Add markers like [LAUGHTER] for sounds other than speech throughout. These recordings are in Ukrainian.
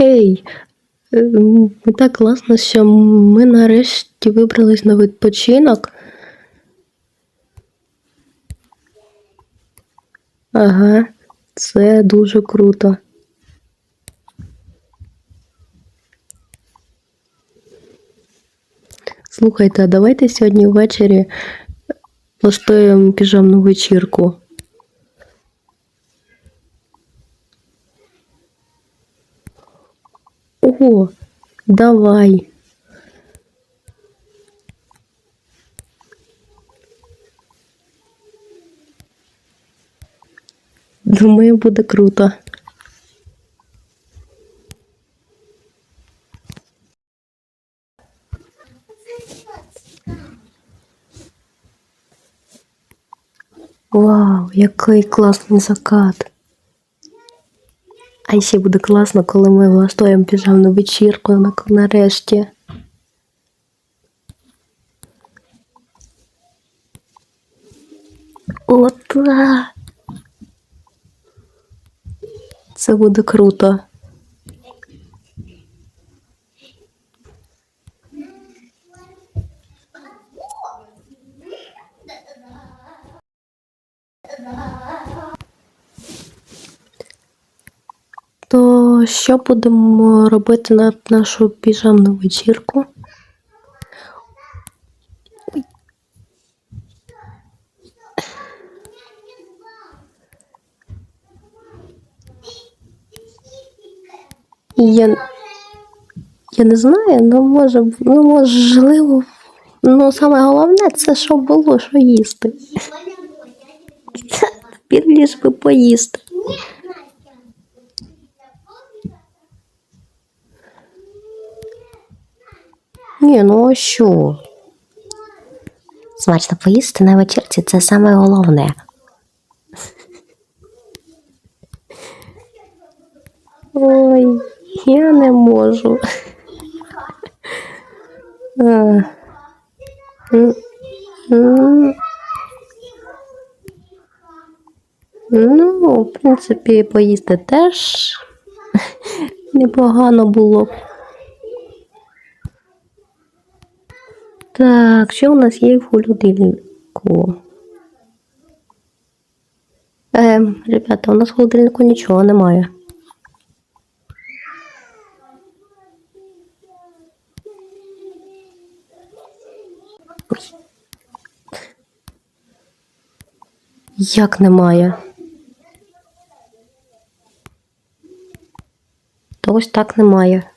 Ей, ем, так класно, що ми нарешті вибрались на відпочинок. Ага, це дуже круто. Слухайте, а давайте сьогодні ввечері влаштуємо піжамну вечірку. О, давай. Думаю, буде круто. Вау, який класний закат. А ще буде класно, коли ми влаштуємо піжамну вечірку нарешті. Ота. Це буде круто. То що будемо робити на нашу піжамну вечірку? Я, я не знаю, ну може, ну можливо. Ну, саме головне це що було, що їсти. [LAUGHS] Він ліж би поїсти. Ні, ну а що? Смачно поїсти на вечірці це саме головне. Ой, я не можу. Ну, в принципі, поїсти теж непогано було. Так, що у нас є в холодильнику? Ем, ребята, у нас в холодильнику нічого немає. Як немає? То ось так немає.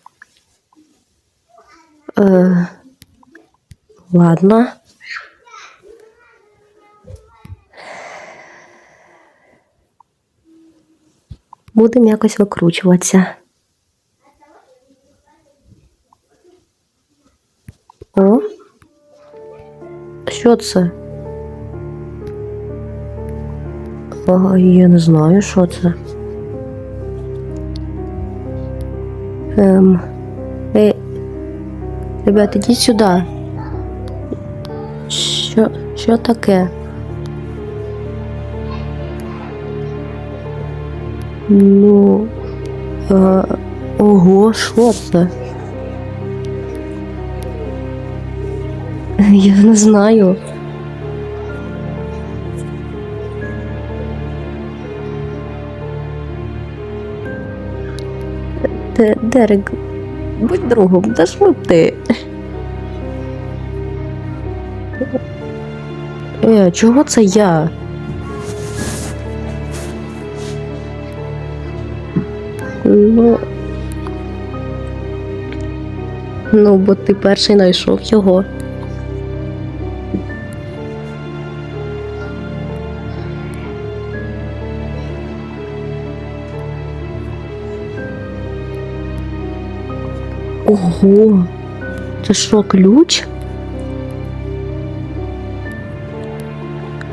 Ладно. Будемо якось викручуватися. О. Що це? А, я не знаю, що це. Ем. Ей. Ребята, ідіть сюди. Що, що таке? Ну. Е, ого, що це? [LAUGHS] Я не знаю. Де- Дерек, будь другом, та ж ми ти. Е, чого це я? Ну. Ну, бо ти перший знайшов його. Ого, це що, ключ?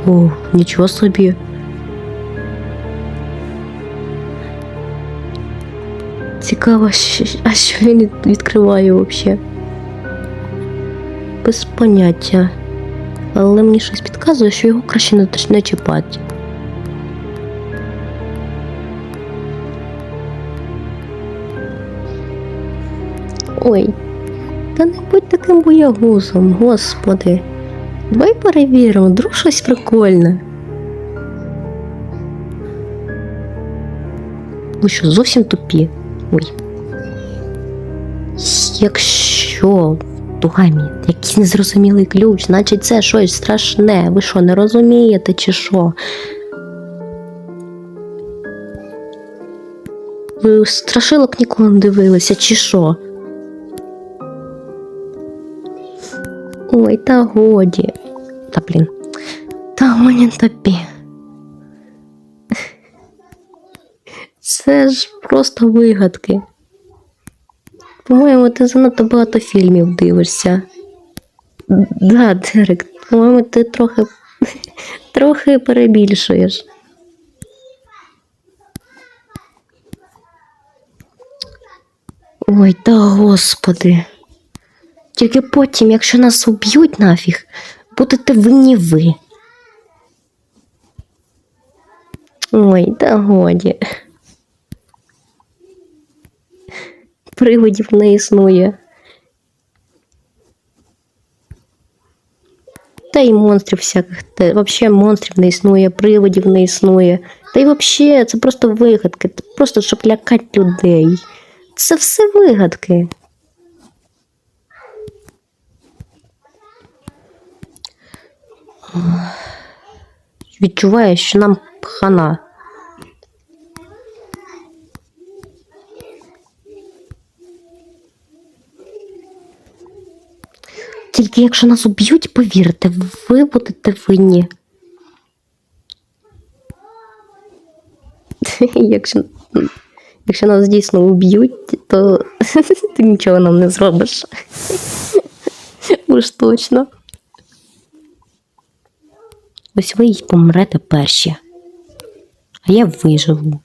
О, нічого собі. Цікаво, а що він відкриває взагалі? Без поняття. Але мені щось підказує, що його краще не чіпати. Ой, та не будь таким боягузом, господи. Давай перевіримо, вдруг щось прикольне. Ви що, зовсім тупі? Ой. Якщо Тугамі, якийсь незрозумілий ключ, значить це щось страшне. Ви що, не розумієте чи що? Ви страшилок ніколи не дивилися, чи що? Ой, та годі. Та блін. Та годі тобі. Це ж просто вигадки. По-моєму, ти занадто багато фільмів дивишся. Да, Дерек, по-моєму, ти трохи, [LAUGHS] трохи перебільшуєш. Ой, та господи. Тільки потім, якщо нас уб'ють нафіг, будете винні ви. Ой, та годі. Привидів не існує. Та й монстрів всяких. Та взагалі монстрів не існує, привидів не існує. Та й взагалі це просто вигадки, просто щоб лякати людей. Це все вигадки. Відчуваю, що нам хана. Тільки якщо нас уб'ють, повірте, ви будете винні. [LAUGHS] Якщо, якщо нас дійсно уб'ють, то [LAUGHS] ти нічого нам не зробиш. [LAUGHS] Уж точно. Ось ви й помрете перші. А я виживу.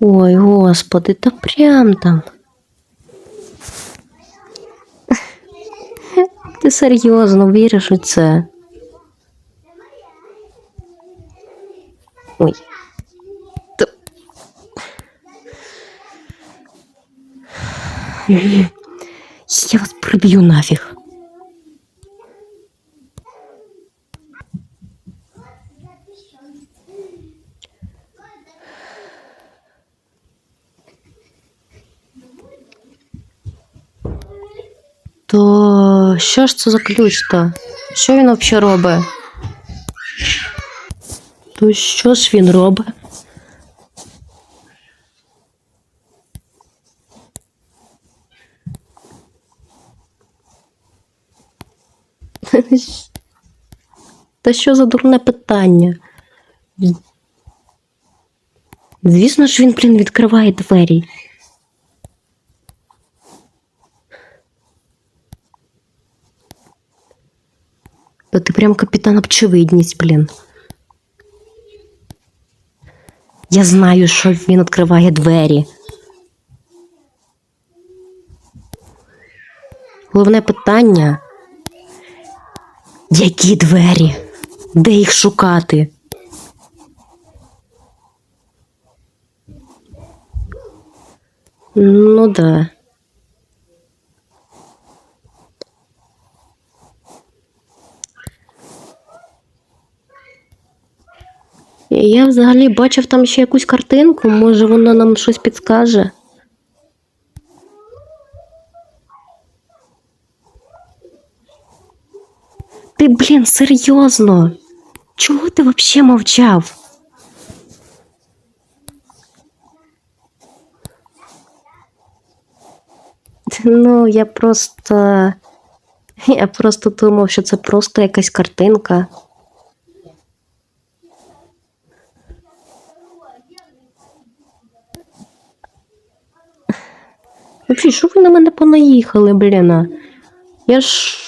Ой, господи, та прям там. Ти серйозно віриш у це? Ой. Та... Я вас приб'ю нафіг. То що ж це за ключ то? Що він взагалі робить? То що ж він робить? Та що за дурне питання? Звісно ж, він, блін, відкриває двері. Та ти прям капітан очевидність, блін. Я знаю, що він відкриває двері. Головне питання. Які двері? Де їх шукати? Ну да. Я взагалі бачив там ще якусь картинку, може вона нам щось підскаже. Ти, блін, серйозно? Чого ти взагалі мовчав? Ну, я просто. Я просто думав, що це просто якась картинка. Взагалі, що ви на мене понаїхали, блін? Я ж.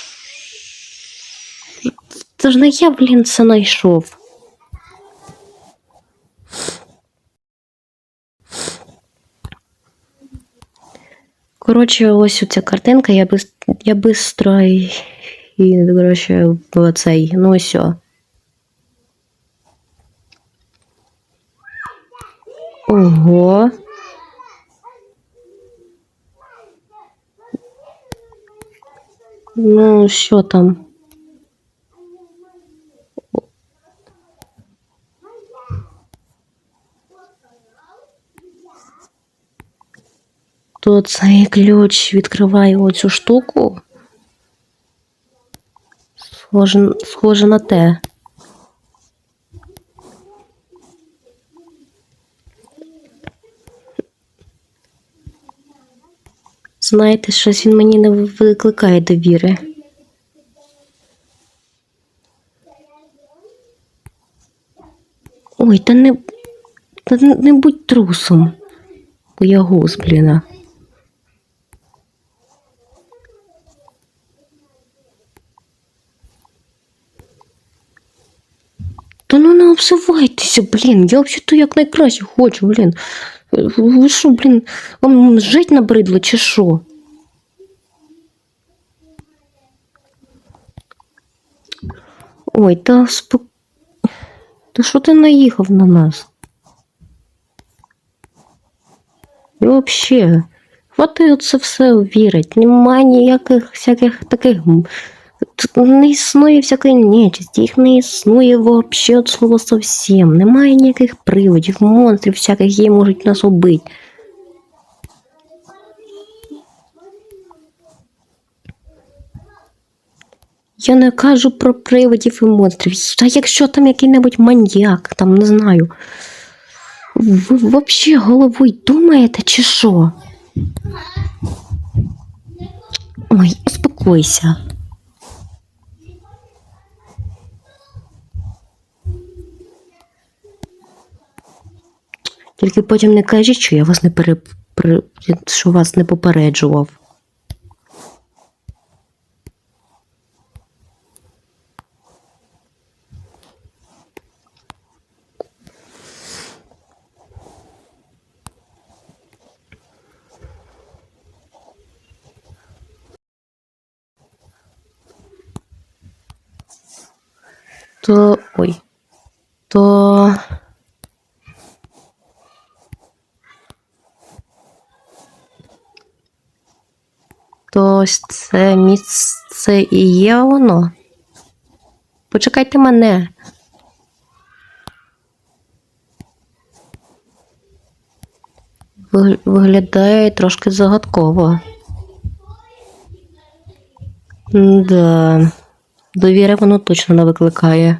Ж не я, блін, це знайшов. Коротше, ось ця картинка, я бис... я бистро і, коротше, в цей, ну ось. Ого. Ну, що там? То цей ключ відкриває оцю штуку. Схоже, схоже на те. Знаєте, щось він мені не викликає довіри. Ой, та не, та не будь трусом. Боягуз, бліна. Та ну не обзивайтеся, блін. Я взагалі-то як найкраще хочу, блін. Ви що, блін, вам жить набридло чи що? Ой, та спок... Та що ти наїхав на нас? І взагалі, хвати оце все вірить. Немає ніяких всяких таких. Не існує всякої нечисті, їх не існує вообще от слова зовсім. Немає ніяких приводів, монстрів всяких, які можуть нас убити. Я не кажу про привидів і монстрів. Та якщо там який-небудь маньяк, там не знаю. Ви взагалі головою думаєте, чи що? Ой, успокойся. Тільки потім не кажіть, що я вас не пере... що вас не попереджував. То. Ой. То. То ось це місце і є воно. Почекайте мене. Виглядає трошки загадково. Да. Довіри воно точно не викликає.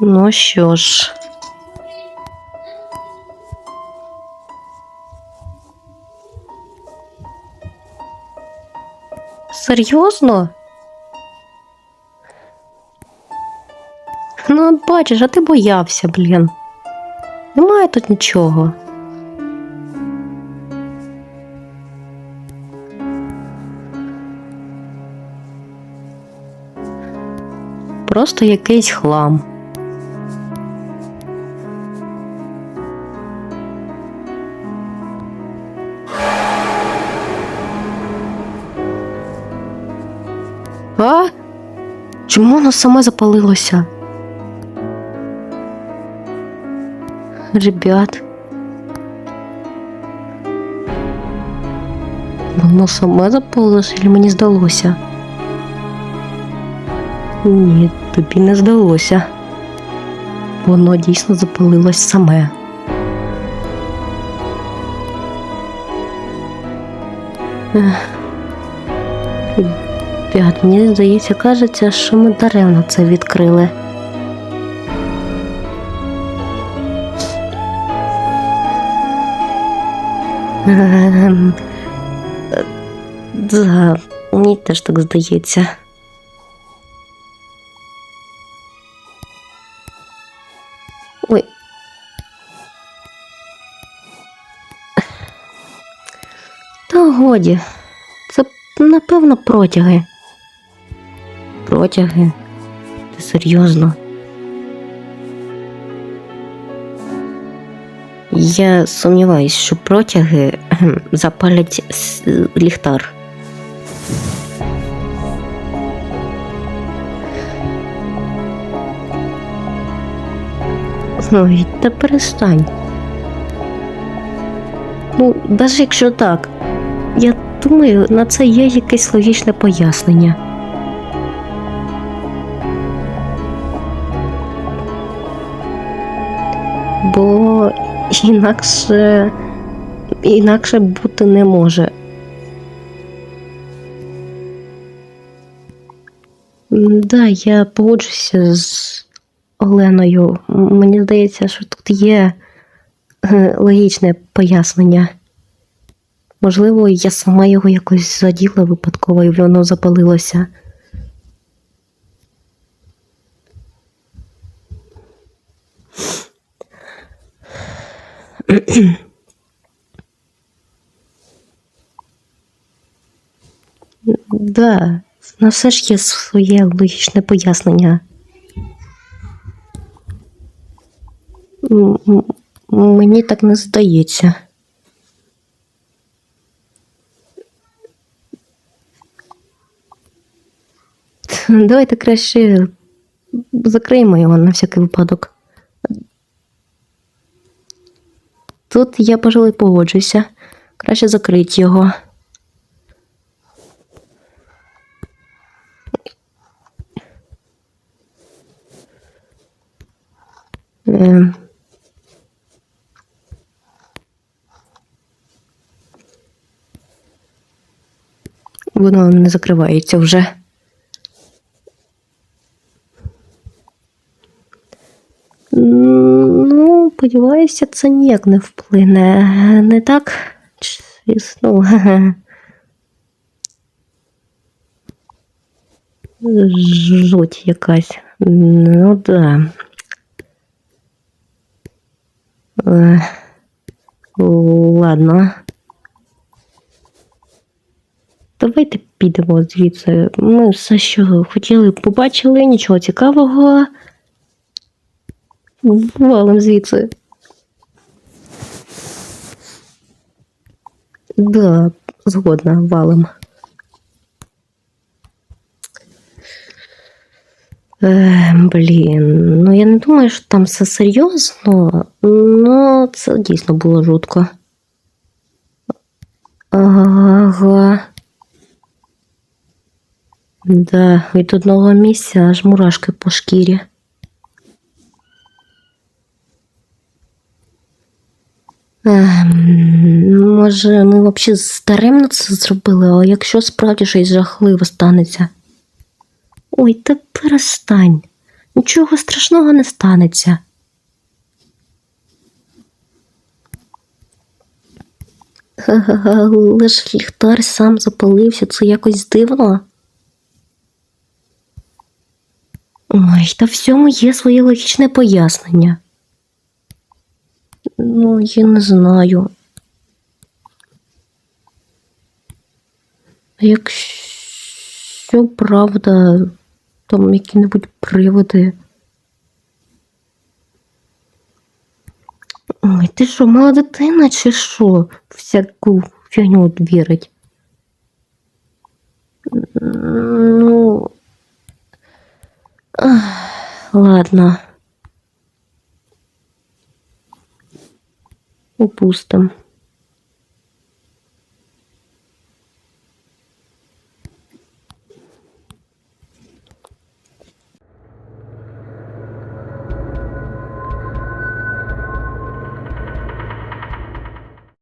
Ну що ж. Серйозно? Ну, бачиш, а ти боявся, блін. Немає тут нічого. Просто якийсь хлам. А? Чому воно саме запалилося? Ребят. Воно саме запалилося, чи мені здалося? Ні, тобі не здалося. Воно дійсно запалилось саме. Ех. Ребят, мені здається, кажеться, що ми даремно це відкрили. [LAUGHS] Да, мені теж так здається. Ой. Та годі. Це напевно протяги. Протяги. Ти серйозно? Я сумніваюсь, що протяги запалять ліхтар. Ой, та перестань. Ну, навіть якщо так, я думаю, на це є якесь логічне пояснення. Бо інакше, інакше бути не може. Да, я погоджуся з Оленою. Мені здається, що тут є е, логічне пояснення. Можливо, я сама його якось заділа випадково і воно запалилося. Да, на все ж є своє логічне пояснення. Мені так не здається. Давайте краще закриємо його на всякий випадок. Тут я, пожалуй, погоджуся. Краще закрити його. Е, Воно не закривається вже. Ну, сподіваюся, це ніяк не вплине. Не так? Ну. [LAUGHS] Жуть якась. Ну да. Е, Ладно. Давайте підемо звідси. Ми все, що хотіли, побачили, нічого цікавого. Валим звідси. Да, згодна, валим. Е, блін, ну я не думаю, що там все серйозно, ну це дійсно було жутко. Ага. Да, від одного місця аж мурашки по шкірі. Може, ми взагалі старемно це зробили, а якщо справді щось жахливе станеться? Ой, та перестань. Нічого страшного не станеться. Ж ліхтар сам запалився, це якось дивно. Ой, та всьому є своє логічне пояснення. Ну, я не знаю. Якщо правда, там які-небудь приводи. Ой, ти що, мала дитина чи що? Всяку фігню вірить. Ну. Ладно. Упустим.